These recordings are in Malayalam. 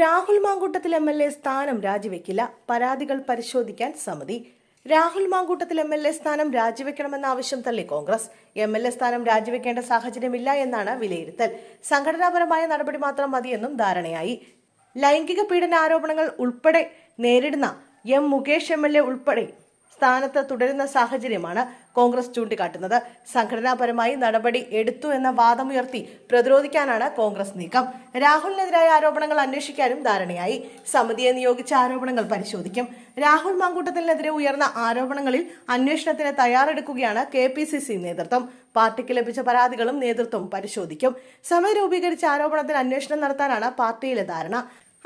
Rahul Mamkootathil M L A സ്ഥാനം രാജിവെക്കില്ല. പരാതികൾ പരിശോധിക്കാൻ സമിതി. Rahul Mamkootathil M L A സ്ഥാനം രാജിവെക്കണമെന്ന ആവശ്യം തള്ളി കോൺഗ്രസ്. എം എൽ എ സ്ഥാനം രാജിവെക്കേണ്ട സാഹചര്യമില്ല എന്നാണ് വിലയിരുത്തൽ. സംഘടനാപരമായ നടപടി മാത്രം മതിയെന്നും ധാരണയായി. ലൈംഗിക പീഡന ആരോപണങ്ങൾ ഉൾപ്പെടെ നേരിടുന്ന M Mukesh M L A ഉൾപ്പെടെ സ്ഥാനത്ത് തുടരുന്ന സാഹചര്യമാണ് കോൺഗ്രസ് ചൂണ്ടിക്കാട്ടുന്നത്. സംഘടനാപരമായി നടപടി എടുത്തു എന്ന വാദമുയർത്തി പ്രതിരോധിക്കാനാണ് കോൺഗ്രസ് നീക്കം. രാഹുലിനെതിരായ ആരോപണങ്ങൾ അന്വേഷിക്കാനും ധാരണയായി. സമിതിയെ നിയോഗിച്ച ആരോപണങ്ങൾ പരിശോധിക്കും. രാഹുൽ മാങ്കൂട്ടത്തിനെതിരെ ഉയർന്ന ആരോപണങ്ങളിൽ അന്വേഷണത്തിന് തയ്യാറെടുക്കുകയാണ് കെ നേതൃത്വം. പാർട്ടിക്ക് ലഭിച്ച പരാതികളും നേതൃത്വം പരിശോധിക്കും. സമിതി രൂപീകരിച്ച ആരോപണത്തിൽ അന്വേഷണം നടത്താനാണ് പാർട്ടിയിലെ ധാരണ.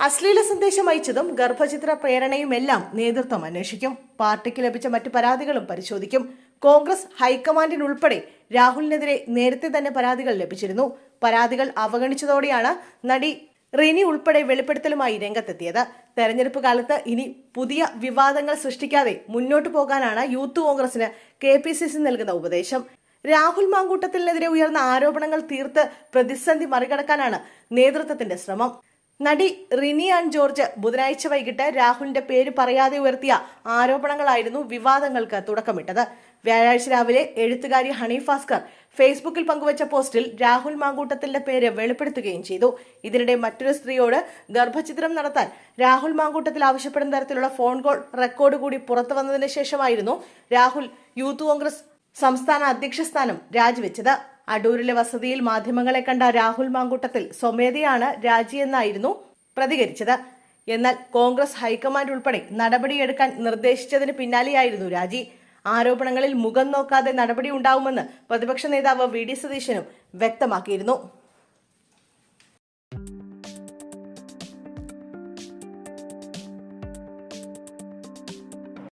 അശ്ലീല സന്ദേശം അയച്ചതും ഗർഭചിത്ര പ്രേരണയുമെല്ലാം നേതൃത്വം അന്വേഷിക്കും. പാർട്ടിക്ക് ലഭിച്ച മറ്റ് പരാതികളും പരിശോധിക്കും. കോൺഗ്രസ് ഹൈക്കമാൻഡിനുൾപ്പെടെ രാഹുലിനെതിരെ നേരത്തെ തന്നെ പരാതികൾ ലഭിച്ചിരുന്നു. പരാതികൾ അവഗണിച്ചതോടെയാണ് നടി റിനി ഉൾപ്പെടെ വെളിപ്പെടുത്തലുമായി രംഗത്തെത്തിയത്. തെരഞ്ഞെടുപ്പ് കാലത്ത് ഇനി പുതിയ വിവാദങ്ങൾ സൃഷ്ടിക്കാതെ മുന്നോട്ടു പോകാനാണ് യൂത്ത് കോൺഗ്രസിന് കെ പി സി സി നൽകുന്ന ഉപദേശം. രാഹുൽ മാങ്കൂട്ടത്തിനെതിരെ ഉയർന്ന ആരോപണങ്ങൾ തീർത്ത് പ്രതിസന്ധി മറികടക്കാനാണ് നേതൃത്വത്തിന്റെ ശ്രമം. നടി റിനി ആൻഡ് ജോർജ് ബുധനാഴ്ച വൈകിട്ട് രാഹുലിന്റെ പേര് പറയാതെ ഉയർത്തിയ ആരോപണങ്ങളായിരുന്നു വിവാദങ്ങൾക്ക് തുടക്കമിട്ടത്. വ്യാഴാഴ്ച രാവിലെ എഴുത്തുകാരി ഹണി ഭാസ്കർ ഫേസ്ബുക്കിൽ പങ്കുവച്ച പോസ്റ്റിൽ രാഹുൽ മാങ്കൂട്ടത്തിന്റെ പേര് വെളിപ്പെടുത്തുകയും ചെയ്തു. ഇതിനിടെ മറ്റൊരു സ്ത്രീയോട് ഗർഭചിത്രം നടത്താൻ രാഹുൽ മാങ്കൂട്ടത്തിൽ ആവശ്യപ്പെടുന്ന തരത്തിലുള്ള ഫോൺ കോൾ റെക്കോർഡ് കൂടി പുറത്തു വന്നതിന് ശേഷമായിരുന്നു രാഹുൽ യൂത്ത് കോൺഗ്രസ് സംസ്ഥാന അധ്യക്ഷ സ്ഥാനം രാജിവെച്ചത്. അടൂരിലെ വസതിയിൽ മാധ്യമങ്ങളെ കണ്ട രാഹുൽ മാങ്കൂട്ടത്തിൽ സ്വമേധയാണ് രാജിയെന്നായിരുന്നു പ്രതികരിച്ചത്. എന്നാൽ കോൺഗ്രസ് ഹൈക്കമാൻഡ് ഉൾപ്പെടെ നടപടിയെടുക്കാൻ നിർദ്ദേശിച്ചതിന് പിന്നാലെയായിരുന്നു രാജി. ആരോപണങ്ങളിൽ മുഖം നോക്കാതെ നടപടി ഉണ്ടാവുമെന്ന് പ്രതിപക്ഷ നേതാവ് വി ഡി സതീശനും വ്യക്തമാക്കിയിരുന്നു.